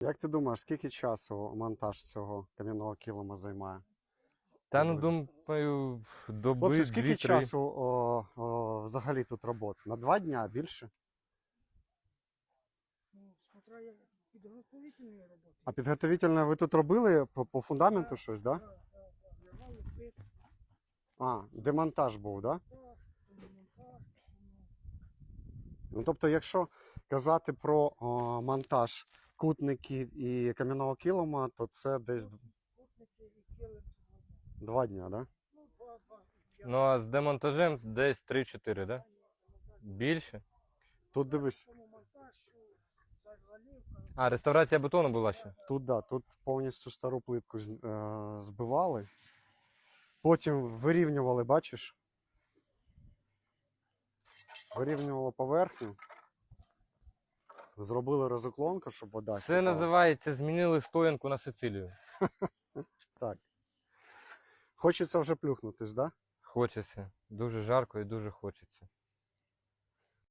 Як ти думаєш, скільки часу монтаж цього кам'яного килима займає? Та ну думаю, доби Хлопці, скільки дві-три. часу о, о, взагалі тут роботи? На два дня більше? Ну, смотря як підготовительні роботи. А підготовительно ви тут робили по, по фундаменту Так, щось, так? Да? Лягали плитку, А, демонтаж був, так? Да? так, монтаж, Ну, тобто, якщо казати про о, монтаж кутників і кам'яного килима, то це десь кутники і килим. два дня, да? Ну, два, два. Я Ну а з демонтажем десь 3-4, да? Більше? Тут дивись, тому монтаж, що загалівка, А, реставрація бетону була ще. тут да, тут повністю стару плитку з- е, збивали, потім вирівнювали, бачиш? Вирівнювали поверхню, зробили розуклонку, щоб вода. Це сіпала. називається змінили стоянку на Сицилію. Так. Хочеться вже плюхнутись, да? Хочеться. Дуже жарко і дуже хочеться.